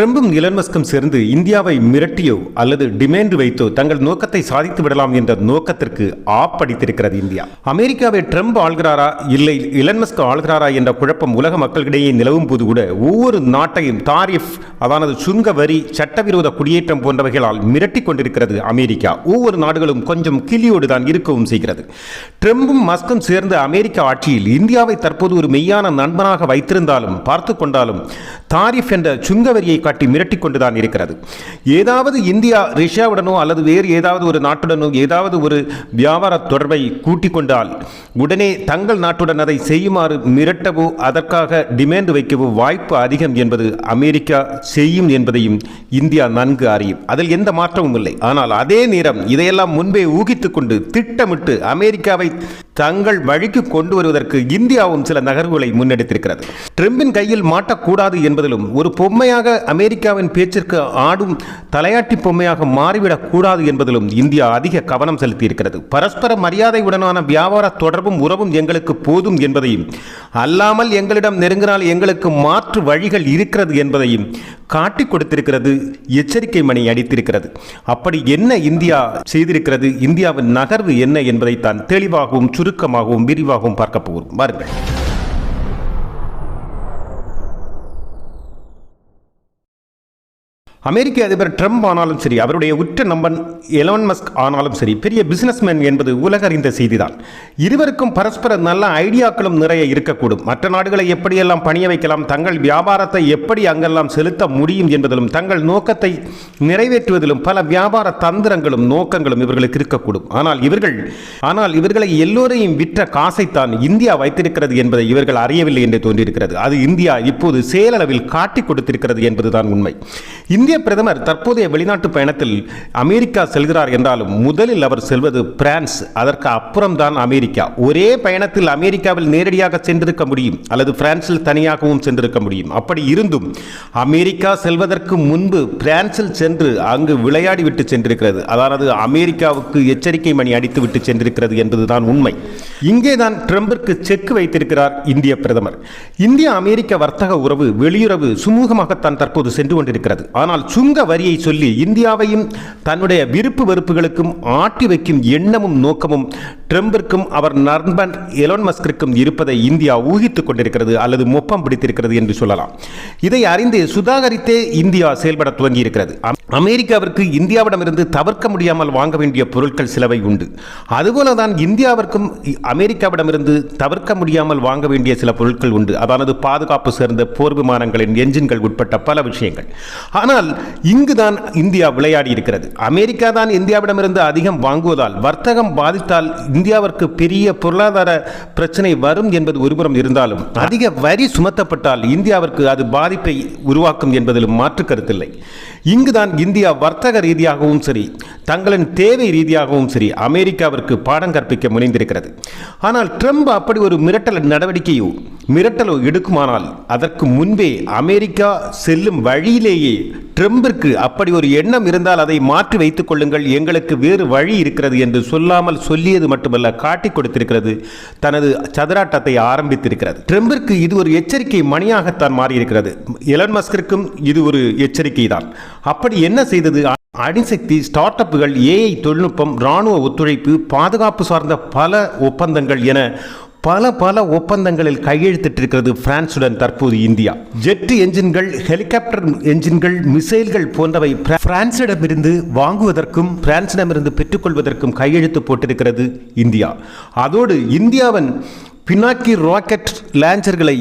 ட்ரம்பும் இலன் மஸ்கும் சேர்ந்து இந்தியாவை மிரட்டியோ அல்லது டிமேண்ட் வைத்தோ தங்கள் நோக்கத்தை சாதித்து விடலாம் என்ற நோக்கத்திற்கு ஆப்படித்திருக்கிறது இந்தியா. அமெரிக்காவை ட்ரம்ப் ஆள்கிறாரா? இல்லை. இலன் மஸ்க் ஆள்கிறாரா என்ற குழப்பம் உலக மக்களிடையே நிலவும் போது கூட ஒவ்வொரு நாட்டையும் தாரிஃப் அதானது சுங்க வரி சட்டவிரோத குடியேற்றம் போன்றவைகளால் மிரட்டி கொண்டிருக்கிறது அமெரிக்கா. ஒவ்வொரு நாடுகளும் கொஞ்சம் கிளியோடு தான் இருக்கவும் செய்கிறது. ட்ரம்பும் மஸ்கும் சேர்ந்து அமெரிக்க ஆட்சியில் இந்தியாவை தற்போது ஒரு மெய்யான நண்பனாக வைத்திருந்தாலும் பார்த்து கொண்டாலும் தாரிஃப் என்ற சுங்க வரியை காட்டி மிரட்டி கொண்டுதான் இருக்கிறது. ஏதாவது இந்தியா ரஷ்யாவுடனோ அல்லது வேறு ஏதாவது ஒரு நாட்டுடனோ ஏதாவது ஒரு வியாபார தொடர்பை கூட்டிக் கொண்டால் உடனே தங்கள் நாட்டுடன் அதை செய்யுமாறு மிரட்டவோ அதற்காக டிமாண்ட் வைக்கவோ வாய்ப்பு அதிகம் என்பது அமெரிக்கா செய்யும் என்பதையும் இந்தியா நன்கு அறியும். அதில் எந்த மாற்றமும் இல்லை. ஆனால் அதே நேரம் இதையெல்லாம் முன்பே ஊகித்துக்கொண்டு திட்டமிட்டு அமெரிக்காவை தங்கள் வழிக்கு கொண்டு வருவதற்கு இந்தியாவும் சில நகர்வுகளை முன்னெடுத்திருக்கிறது. ட்ரம்பின் கையில் மாட்டக்கூடாது என்பதிலும் ஒரு பொம்மையாக அமெரிக்காவின் பேச்சிற்கு ஆடும் தலையாட்டி பொம்மையாக மாறிவிடக் கூடாது என்பதிலும் இந்தியா அதிக கவனம் செலுத்தியிருக்கிறது. பரஸ்பர மரியாதையுடனான வியாபார தொடர்பும் உறவும் எங்களுக்கு போதும் என்பதையும் அல்லாமல் எங்களிடம் நெருங்கினால் எங்களுக்கு மாற்று வழிகள் இருக்கிறது என்பதையும் காட்டிக் கொடுத்திருக்கிறது எச்சரிக்கை மணி அடித்திருக்கிறது. அப்படி என்ன இந்தியா செய்திருக்கிறது இந்தியாவின் நகர்வு என்ன என்பதை தான் தெளிவாகவும் சுரு சுருக்கமாகவும் விரிவாகவும் பார்க்க போகிறோம் வாருங்கள். அமெரிக்க அதிபர் ட்ரம்ப் ஆனாலும் சரி அவருடைய உற்ற நம்பன் எலவன் மஸ்க் ஆனாலும் சரி பெரிய பிசினஸ்மேன் என்பது உலக அறிந்த செய்திதான். இருவருக்கும் பரஸ்பர நல்ல ஐடியாக்களும் நிறைய இருக்கக்கூடும். மற்ற நாடுகளை எப்படியெல்லாம் பணிய வைக்கலாம் தங்கள் வியாபாரத்தை எப்படி அங்கெல்லாம் செலுத்த முடியும் என்பதிலும் தங்கள் நோக்கத்தை நிறைவேற்றுவதிலும் பல வியாபார தந்திரங்களும் நோக்கங்களும் இவர்களுக்கு இருக்கக்கூடும். ஆனால் இவர்கள் ஆனால் இவர்களை எல்லோரையும் விற்ற காசைத்தான் இந்தியா வைத்திருக்கிறது என்பதை இவர்கள் அறியவில்லை என்று தோன்றியிருக்கிறது. அது இந்தியா இப்போது செயலளவில் காட்டிக் கொடுத்திருக்கிறது என்பதுதான் உண்மை. இந்திய இந்திய பிரதமர் தற்போதைய வெளிநாட்டு பயணத்தில் அமெரிக்கா செல்கிறார் என்றாலும் முதலில் அவர் செல்வது பிரான்ஸ். அதற்கு அப்புறம்தான் அமெரிக்கா. ஒரே பயணத்தில் அமெரிக்காவில் நேரடியாக சென்றிருக்க முடியும் அல்லது பிரான்சில் தனியாகவும் சென்றிருக்க முடியும். அப்படி இருந்தும் அமெரிக்கா செல்வதற்கு முன்பு பிரான்சில் சென்று அங்கு விளையாடிவிட்டு சென்றிருக்கிறது. அதாவது அமெரிக்காவுக்கு எச்சரிக்கை மணி அடித்துவிட்டு சென்றிருக்கிறது என்பதுதான் உண்மை. இங்கேதான் ட்ரம்பிற்கு செக் வைத்திருக்கிறார் இந்திய பிரதமர். இந்திய அமெரிக்க வர்த்தக உறவு வெளியுறவு சுமூகமாகத்தான் தற்போது சென்று கொண்டிருக்கிறது. ஆனால் சுங்க வரியை சொல்லி இந்தியாவையும் தன்னுடைய விருப்பு வெறுப்புகளுக்கும் ஆட்டி வைக்கும் எண்ணமும் நோக்கமும் ட்ரம்பிற்கும் அவர் நண்பன் எலோன் மஸ்கிற்கும் இருப்பதை இந்தியா ஊகித்துக் கொண்டிருக்கிறது அல்லது மொப்பம் பிடித்திருக்கிறது என்று சொல்லலாம். இதை அறிந்து சுதாகரித்தே இந்தியா செயல்பட துவங்கி இருக்கிறது அமெரிக்காவிற்கு இந்தியாவிடமிருந்து தவிர்க்க முடியாமல் வாங்க வேண்டிய பொருட்கள் சிலவை உண்டு. அதுபோல தான் இந்தியாவிற்கும் அமெரிக்காவிடமிருந்து தவிர்க்க முடியாமல் வாங்க வேண்டிய சில பொருட்கள் உண்டு. அதாவது பாதுகாப்பு சேர்ந்த போர் விமானங்களின் என்ஜின்கள் உட்பட்ட பல விஷயங்கள். ஆனால் இங்குதான் இந்தியா விளையாடி இருக்கிறது அமெரிக்கா தான் இந்தியாவிடமிருந்து அதிகம் வாங்குவதால் வர்த்தகம் பாதித்தால் இந்தியாவிற்கு பெரிய பொருளாதார பிரச்சனை வரும் என்பது ஒருபுறம் இருந்தாலும் அதிக வரி சுமத்தப்பட்டால் இந்தியாவிற்கு அது பாதிப்பை உருவாக்கும் என்பதிலும் மாற்று கருத்தில்லை. இங்குதான் இந்தியா வர்த்தக ரீதியாகவும் சரி தங்களின் தேவை ரீதியாகவும் சரி அமெரிக்காவிற்கு பாடம் கற்பிக்க முனைந்திருக்கிறது. ஆனால் ட்ரம்ப் அப்படி ஒரு மிரட்டல் நடவடிக்கையோ மிரட்டலோ எடுக்குமானால் அதற்கு முன்பே அமெரிக்கா செல்லும் வழியிலேயே ட்ரம்பிற்கு அப்படி ஒரு எண்ணம் இருந்தால் அதை மாற்றி வைத்துக் கொள்ளுங்கள். எங்களுக்கு வேறு வழி இருக்கிறது என்று சொல்லாமல் சொல்லியது மட்டுமல்ல காட்டிக் கொடுத்திருக்கிறது. தனது சதுராட்டத்தை ஆரம்பித்திருக்கிறது. ட்ரம்பிற்கு இது ஒரு எச்சரிக்கை மணியாகத்தான் மாறியிருக்கிறது. எலன் மஸ்கிற்கும் இது ஒரு எச்சரிக்கை தான் அப்படி என்ன செய்தது? அணுசக்தி ஸ்டார்ட் அப்புகள் ஏஐ தொழில்நுட்பம் இராணுவ ஒத்துழைப்பு பாதுகாப்பு சார்ந்த பல ஒப்பந்தங்கள் என பல பல ஒப்பந்தங்களில் கையெழுத்திட்டிருக்கிறது பிரான்சுடன் தற்போது இந்தியா. ஜெட் என்ஜின்கள் ஹெலிகாப்டர் என்ஜின்கள் மிசைல்கள் போன்றவை பிரான்சிடமிருந்து வாங்குவதற்கும் பிரான்சிடமிருந்து பெற்றுக்கொள்வதற்கும் கையெழுத்து போட்டிருக்கிறது இந்தியா. அதோடு இந்தியாவின் பினாக்கி ராக்கெட் லான்ச்சர்களை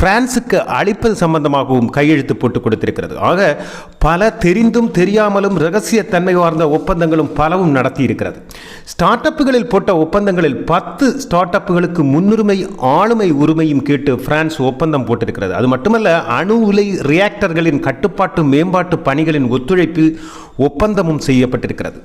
பிரான்சுக்கு அளிப்பது சம்பந்தமாகவும் கையெழுத்து போட்டு கொடுத்திருக்கிறது. ஆக பல தெரிந்தும் தெரியாமலும் ரகசிய தன்மை வார்ந்த ஒப்பந்தங்களும் பலவும் நடத்தியிருக்கிறது. ஸ்டார்ட் அப்புகளில் போட்ட ஒப்பந்தங்களில் பத்து ஸ்டார்ட் அப்புகளுக்கு முன்னுரிமை ஆளுமை உரிமையும் கேட்டு பிரான்ஸ் ஒப்பந்தம் போட்டிருக்கிறது. அது மட்டுமல்ல அணு உலை ரியாக்டர்களின் கட்டுப்பாட்டு மேம்பாட்டு பணிகளின் ஒத்துழைப்பு ஒப்பந்தமும் செய்யப்பட்டிருக்கிறது.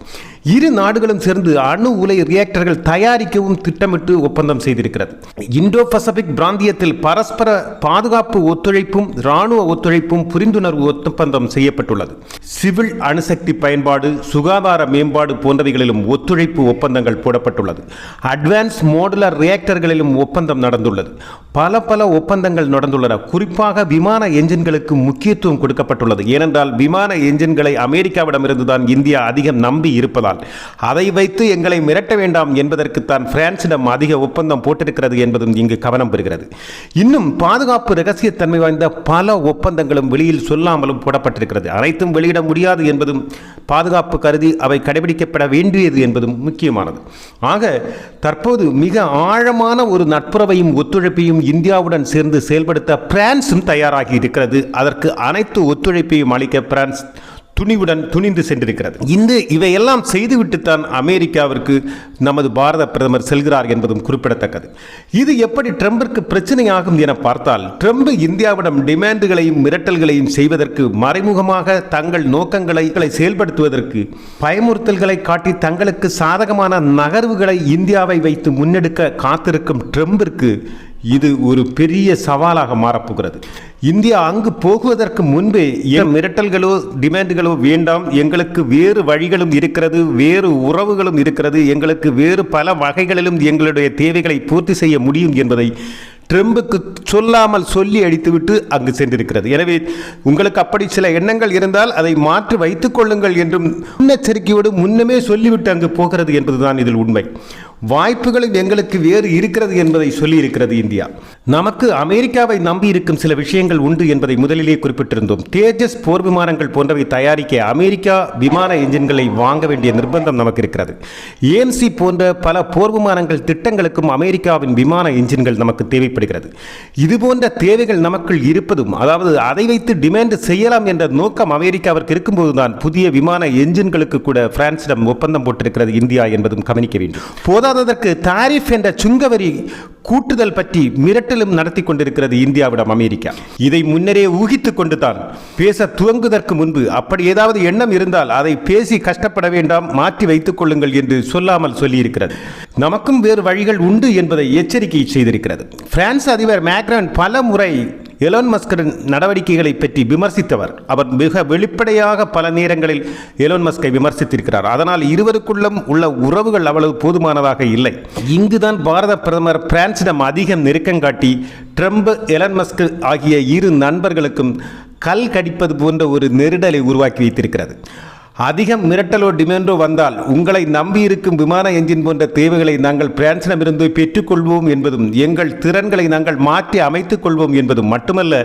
இரு நாடுகளும் சேர்ந்து அணு உலை ரியாக்டர்கள் தயாரிக்கவும் திட்டமிட்டு ஒப்பந்தம் செய்திருக்கிறது. இந்தோ பசிபிக் பிராந்தியத்தில் பரஸ்பர பாதுகாப்பு ஒத்துழைப்பும் இராணுவ ஒத்துழைப்பும் புரிந்துணர்வு ஒப்பந்தம் செய்யப்பட்டுள்ளது. சிவில் அணுசக்தி பயன்பாடு சுகாதார மேம்பாடு போன்றவைகளிலும் ஒத்துழைப்பு ஒப்பந்தங்கள் போடப்பட்டுள்ளது. அட்வான்ஸ் மோடுலர் ரியாக்டர்களிலும் ஒப்பந்தம் நடந்துள்ளது. பல பல ஒப்பந்தங்கள் நடந்துள்ளன. குறிப்பாக விமான என்ஜின்களுக்கு முக்கியத்துவம் கொடுக்கப்பட்டுள்ளது. ஏனென்றால் விமான என்ஜின்களை அமெரிக்காவிடம் தான் இந்தியா அதிகம் நம்பி இருப்பதால். அதை வைத்து எங்களை மிரட்ட வேண்டாம் என்பதற்குத்தான் பிரான்சிடம் அதிக ஒப்பந்தம் போட்டிருக்கிறது என்பதும் இங்கு கவனம் பெறுகிறது. இன்னும் பாதுகாப்பு ரகசியத்தன்மை வாய்ந்த பல ஒப்பந்தங்களும் வெளியில் சொல்லாமலும் போடப்பட்டிருக்கிறது. அனைத்தும் வெளியிட முடியாது என்பதும் பாதுகாப்பு கருதி அவை கடைபிடிக்கப்பட வேண்டியது என்பதும் முக்கியமானது. ஆக தற்போது மிக ஆழமான ஒரு நட்புறவையும் ஒத்துழைப்பையும் இந்தியாவுடன் சேர்ந்து செயல்படுத்த பிரான்சும் தயாராகி இருக்கிறது. அதற்கு அனைத்து ஒத்துழைப்பையும் அளிக்க பிரான்ஸ் துணிவுடன் துணிந்து சென்றிருக்கிறது. இந்த இவையெல்லாம் செய்துவிட்டுத்தான் அமெரிக்காவிற்கு நமது பாரத பிரதமர் செல்கிறார் என்பதும் குறிப்பிடத்தக்கது. இது எப்படி ட்ரம்பிற்கு பிரச்சனையாகும் என பார்த்தால் ட்ரம்ப் இந்தியாவிடம் டிமாண்டுகளையும் மிரட்டல்களையும் செய்வதற்கு மறைமுகமாக தங்கள் நோக்கங்களை செயல்படுத்துவதற்கு பயமுறுத்தல்களை காட்டி தங்களுக்கு சாதகமான நகர்வுகளை இந்தியாவை வைத்து முன்னெடுக்க காத்திருக்கும் ட்ரம்பிற்கு இது ஒரு பெரிய சவாலாக மாறப்போகிறது. இந்தியா அங்கு போகுவதற்கு முன்பே என் மிரட்டல்களோ டிமாண்டுகளோ வேண்டாம். எங்களுக்கு வேறு வழிகளும் இருக்கிறது வேறு உறவுகளும் இருக்கிறது. எங்களுக்கு வேறு பல வகைகளிலும் எங்களுடைய தேவைகளை பூர்த்தி செய்ய முடியும் என்பதை ட்ரம்புக்கு சொல்லாமல் சொல்லி அடித்துவிட்டு அங்கு சென்றிருக்கிறது. எனவே உங்களுக்கு அப்படி சில எண்ணங்கள் இருந்தால் அதை மாற்றி வைத்துக் கொள்ளுங்கள் என்றும் முன்னெச்சரிக்கையோடு முன்னமே சொல்லிவிட்டு அங்கு போகிறது என்பதுதான் இதில் உண்மை. வாய்ப்புகளும் எங்களுக்கு வேறு இருக்கிறது என்பதை சொல்லியிருக்கிறது இந்தியா. நமக்கு அமெரிக்காவை நம்பி இருக்கும் சில விஷயங்கள் உண்டு என்பதை முதலிலே குறிப்பிட்டிருந்தோம். தேஜஸ் போர் விமானங்கள் போன்றவை தயாரிக்க அமெரிக்கா விமான என்ஜின்களை வாங்க வேண்டிய நிர்பந்தம் நமக்கு இருக்கிறது ஏஎம்சி போன்ற பல போர் விமானங்கள் திட்டங்களுக்கும் அமெரிக்காவின் விமான என்ஜின்கள் நமக்கு தேவைப்படுகிறது. இது போன்ற தேவைகள் நமக்குள் இருப்பதும் அதாவது அதை வைத்து டிமாண்ட் செய்யலாம் என்ற நோக்கம் அமெரிக்காவிற்கு இருக்கும்போதுதான் புதிய விமான என்ஜின்களுக்கு கூட பிரான்சிடம் ஒப்பந்தம் போட்டிருக்கிறது இந்தியா என்பதும் கவனிக்க வேண்டும். போதாததற்கு தாரிஃப் என்ற சுங்கவரி கூட்டுதல் பற்றி மிரட்டலும் நடத்தி கொண்டிருக்கிறது இந்தியாவிடம் அமெரிக்கா. இதை முன்னரே ஊகித்துக் கொண்டுதான் பேச துவங்குவதற்கு முன்பு அப்படி ஏதாவது எண்ணம் இருந்தால் அதை பேசி கஷ்டப்பட வேண்டாம் மாற்றி வைத்துக் கொள்ளுங்கள் என்று சொல்லாமல் சொல்லியிருக்கிறது. நமக்கும் வேறு வழிகள் உண்டு என்பதை எச்சரிக்கை செய்திருக்கிறது. பிரான்ஸ் அதிபர் மேக்ரான் பல முறை எலோன் மஸ்கரின் நடவடிக்கைகளை பற்றி விமர்சித்தவர். அவர் மிக வெளிப்படையாக பல நேரங்களில் எலோன் மஸ்கை விமர்சித்திருக்கிறார். அதனால் இருவருக்குள்ளும் உள்ள உறவுகள் அவ்வளவு போதுமானதாக இல்லை. இங்குதான் பாரத பிரதமர் பிரான்ஸ் பிரான்சிடம் அதிகம் நெருக்கம் காட்டி ட்ரம்ப் எலன் மஸ்க் ஆகிய இரு நண்பர்களுக்கும் கல் கடிப்பது போன்ற ஒரு நெருடலை உருவாக்கி வைத்திருக்கிறது. அதிகம் மிரட்டலோ டிமாண்டோ வந்தால் உங்களை நம்பியிருக்கும் விமான என்ஜின் போன்ற தேவைகளை நாங்கள் பிரான்சிடமிருந்து பெற்றுக்கொள்வோம் என்பதும் எங்கள் திறன்களை நாங்கள் மாற்றி அமைத்துக் கொள்வோம் என்பதும் மட்டுமல்ல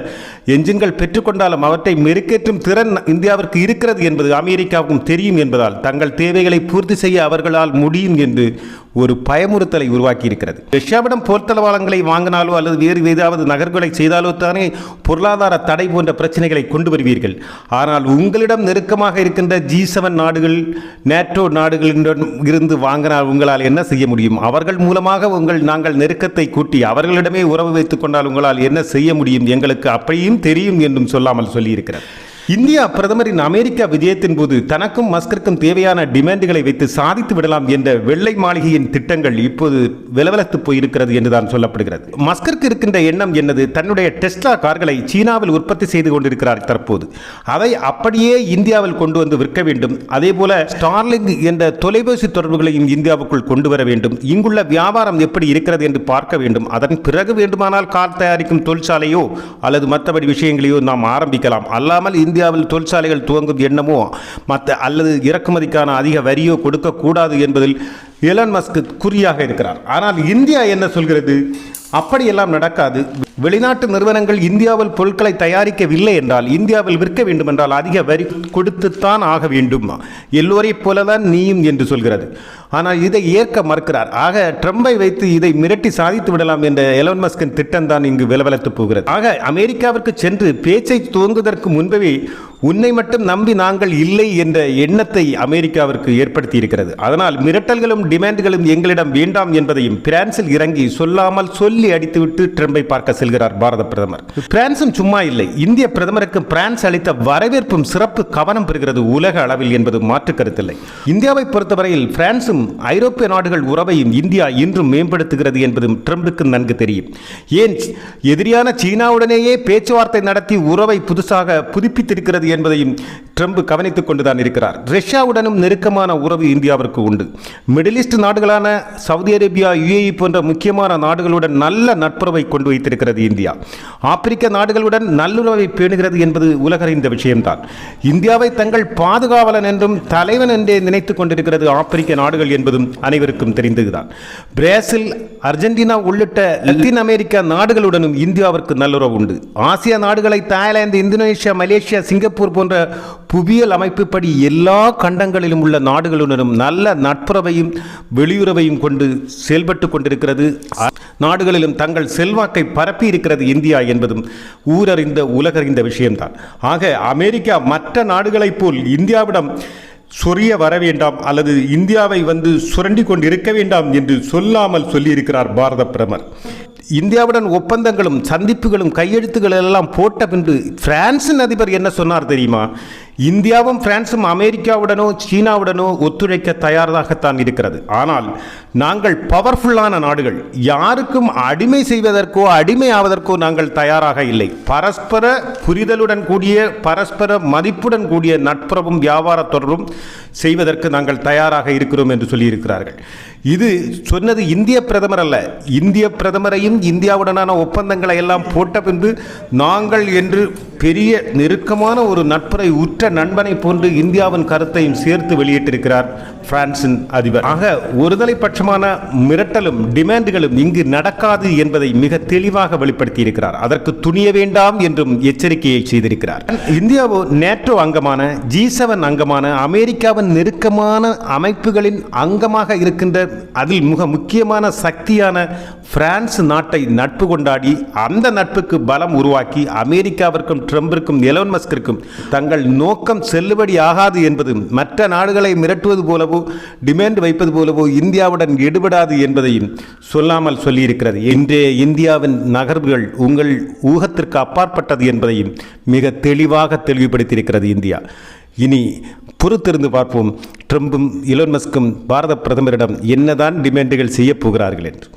என்ஜின்கள் பெற்றுக்கொண்டாலும் அவற்றை மெருக்கேற்றும் திறன் இந்தியாவிற்கு இருக்கிறது என்பது அமெரிக்காவுக்கும் தெரியும் என்பதால் தங்கள் தேவைகளை பூர்த்தி செய்ய அவர்களால் முடியும் என்று ஒரு பயமுறுத்தலை உருவாக்கியிருக்கிறது. ரஷ்யாவிடம் போர்த்தளவாளங்களை வாங்கினாலோ அல்லது வேறு ஏதாவது நகர்களை செய்தாலோ தானே பொருளாதார தடை போன்ற பிரச்சனைகளை கொண்டு வருவீர்கள். ஆனால் உங்களிடம் நெருக்கமாக இருக்கின்ற ஜி செவன் நாடுகள் நேட்டோ நாடுகளிடம் இருந்து வாங்கினால் உங்களால் என்ன செய்ய முடியும்? அவர்கள் மூலமாக உங்கள் நாங்கள் நெருக்கத்தை கூட்டி அவர்களிடமே உறவு வைத்துக் கொண்டால் உங்களால் என்ன செய்ய முடியும்? எங்களுக்கு அப்படியும் தெரியும் என்றும் சொல்லாமல் சொல்லியிருக்கிறார். இந்தியா பிரதமரின் அமெரிக்கா விஜயத்தின் போது தனக்கும் மஸ்கருக்கும் தேவையான டிமாண்டுகளை வைத்து சாதித்து விடலாம் என்ற வெள்ளை மாளிகையின் திட்டங்கள் இப்போது விலவலத்து போயிருக்கிறது என்றுதான் சொல்லப்படுகிறது. மஸ்கருக்கு இருக்கின்ற எண்ணம் என்னது? தன்னுடைய டெஸ்லா கார்களை சீனாவில் உற்பத்தி செய்து கொண்டிருக்கிறார் தற்போது. அதை அப்படியே இந்தியாவில் கொண்டு வந்து விற்க வேண்டும். அதே போல ஸ்டார்லிங் என்ற தொலைபேசி தொடர்புகளையும் இந்தியாவுக்குள் கொண்டு வர வேண்டும். இங்குள்ள வியாபாரம் எப்படி இருக்கிறது என்று பார்க்க வேண்டும். அதன் பிறகு வேண்டுமானால் கார் தயாரிக்கும் தொழிற்சாலையோ அல்லது மற்றபடி விஷயங்களையோ நாம் ஆரம்பிக்கலாம். அல்லாமல் இந்தியாவில் தொழிற்சாலைகள் துவங்கும் எண்ணமோ மற்ற அல்லது இறக்குமதிக்கான அதிக வரியோ கொடுக்கக்கூடாது என்பதில் எலன் மஸ்க் குறியாக இருக்கிறார். ஆனால் இந்தியா என்ன சொல்கிறது? அப்படியெல்லாம் நடக்காது. வெளிநாட்டு நிறுவனங்கள் இந்தியாவில் பொருட்களை தயாரிக்கவில்லை என்றால் இந்தியாவில் விற்க வேண்டும் என்றால் அதிக வரி கொடுத்துத்தான் ஆக வேண்டும். எல்லோரைப் போலதான் நீயும் என்று சொல்கிறது. ஆனால் இதை ஏற்க மறுக்கிறார். ஆக ட்ரம்பை வைத்து இதை மிரட்டி சாதித்து விடலாம் என்ற எலவன் மஸ்கின் திட்டம் தான் இங்கு விலவலத்து போகிறது. ஆக அமெரிக்காவிற்கு சென்று பேச்சை துவங்குவதற்கு முன்பே உன்னை மட்டும் நம்பி நாங்கள் இல்லை என்ற எண்ணத்தை அமெரிக்காவிற்கு ஏற்படுத்தி இருக்கிறது அதனால் மிரட்டல்களும் டிமாண்டுகளும் எங்களிடம் வேண்டாம் என்பதையும் பிரான்சில் இறங்கி சொல்லாமல் சொல்லி அடித்துவிட்டு ட்ரம்பை பார்க்க செல்கிறார் செல்கிறார் பாரத பிரதமர். பிரான்சும் சும்மா இல்லை. இந்திய பிரதமருக்கு பிரான்ஸ் அளித்த வரவேற்பும் சிறப்பு கவனம் பெறுகிறது உலக அளவில் என்பது மாற்று கருத்தில்லை. இந்தியாவை பொறுத்தவரையில் பிரான்சும் ஐரோப்பிய நாடுகள் உறவையும் இந்தியா இன்றும் மேம்படுத்துகிறது என்பது ட்ரம்புக்கு நன்கு தெரியும். ஏன் எதிரியான சீனாவுடனேயே பேச்சுவார்த்தை நடத்தி உறவை புதுசாக புதுப்பித்திருக்கிறது என்பதையும் ட்ரம்ப் கவனித்துக் கொண்டுதான் இருக்கிறார். ரஷ்யாவுடனும் நெருக்கமான உறவு இந்தியாவிற்கு உண்டு. மிடில் ஈஸ்ட் நாடுகளான சவுதி அரேபியா யுஏஇ போன்ற முக்கியமான நாடுகளுடன் நல்ல நட்புறவை கொண்டு வைத்திருக்கிறது இந்தியா. ஆப்பிரிக்க நாடுகளுடன் நல்லுறவை பேணுகிறது என்பது உலகறிந்த விஷயம்தான். இந்தியாவை தங்கள் பாதுகாவலன் என்றும் தலைவன் என்றே நினைத்துக் கொண்டிருக்கிறது ஆப்பிரிக்க நாடுகள் என்பதும் அனைவருக்கும் தெரிந்ததுதான். பிரேசில் அர்ஜென்டினா உள்ளிட்ட லத்தீன் அமெரிக்க நாடுகளுடனும் இந்தியாவிற்கு நல்லுறவு உண்டு. ஆசிய நாடுகளை தாய்லாந்து இந்தோனேஷியா மலேசியா சிங்கப்பூர் போன்ற புவியியல் அமைப்புப்படி எல்லா கண்டங்களிலும் உள்ள நாடுகளுடனும் நல்ல நட்புறவையும் வெளியுறவையும் கொண்டு செயல்பட்டு கொண்டிருக்கிறது. நாடுகளிலும் தங்கள் செல்வாக்கை பரப்பி இருக்கிறது இந்தியா என்பதும் ஊரறிந்த உலகறிந்த விஷயம்தான். ஆக அமெரிக்கா மற்ற நாடுகளைப் போல் இந்தியாவிடம் சொரிய வர வேண்டாம் அல்லது இந்தியாவை வந்து சுரண்டி கொண்டு இருக்க வேண்டாம் என்று சொல்லாமல் சொல்லியிருக்கிறார் பாரத பிரதமர். இந்தியாவுடன் ஒப்பந்தங்களும் சந்திப்புகளும் கையெழுத்துகள் எல்லாம் போட்ட பின்பு பிரான்சின் அதிபர் என்ன சொன்னார் தெரியுமா? இந்தியாவும் பிரான்சும் அமெரிக்காவுடனோ சீனாவுடனோ ஒத்துழைக்க தயாராகத்தான் இருக்கிறது. ஆனால் நாங்கள் பவர்ஃபுல்லான நாடுகள். யாருக்கும் அடிமை செய்வதற்கோ அடிமை ஆவதற்கோ நாங்கள் தயாராக இல்லை. பரஸ்பர புரிதலுடன் கூடிய பரஸ்பர மதிப்புடன் கூடிய நட்புறவும் வியாபார தொடர்பும் செய்வதற்கு நாங்கள் தயாராக இருக்கிறோம் என்று சொல்லியிருக்கிறார்கள். இது சொன்னது இந்திய பிரதமர் அல்ல. இந்திய பிரதமரையும் இந்தியாவுடனான ஒப்பந்தங்களை எல்லாம் போட்ட பின்பு நாங்கள் என்று பெரிய நெருக்கமான ஒரு நட்புறை உற்ற நண்பனை போன்று இந்தியாவின் கருத்தையும் சேர்த்து வெளியிட்டிருக்கிறார் பிரான்சின் அதிபர். ஆக ஒருதலை பட்சமான மிரட்டலும் டிமாண்டுகளும் இங்கு நடக்காது என்பதை மிக தெளிவாக வெளிப்படுத்தி இருக்கிறார் அதற்கு துணிய வேண்டாம் என்றும் எச்சரிக்கையை செய்திருக்கிறார். இந்தியாவோ நேட்டோ அங்கமான ஜி செவன் அங்கமான அமெரிக்காவின் நெருக்கமான அமைப்புகளின் அங்கமாக இருக்கின்ற அதில் மிக முக்கியமான சக்தியான பிரான்ஸ் நாட்டை நட்பு கொண்டாடி அந்த நட்புக்கு பலம் உருவாக்கி அமெரிக்காவிற்கும் ட்ரம்பிற்கும் எலோன் மஸ்கிற்கும் தங்கள் நோக்கம் செல்லுபடி ஆகாது என்பதும் மற்ற நாடுகளை மிரட்டுவது போலவோ டிமாண்ட் வைப்பது போலவோ இந்தியாவுடன் எடுபடாது என்பதையும் சொல்லாமல் சொல்லியிருக்கிறது. இன்றைய இந்தியாவின் நகர்வுகள் உங்கள் ஊகத்திற்கு அப்பாற்பட்டது என்பதையும் மிக தெளிவாக தெளிவுபடுத்தியிருக்கிறது இந்தியா. இனி பொறுத்திருந்து பார்ப்போம். ட்ரம்பும் இலோன் மஸ்கும் பாரத பிரதமரிடம் என்னதான் டிமாண்டுகள் செய்யப் போகிறார்கள் என்று.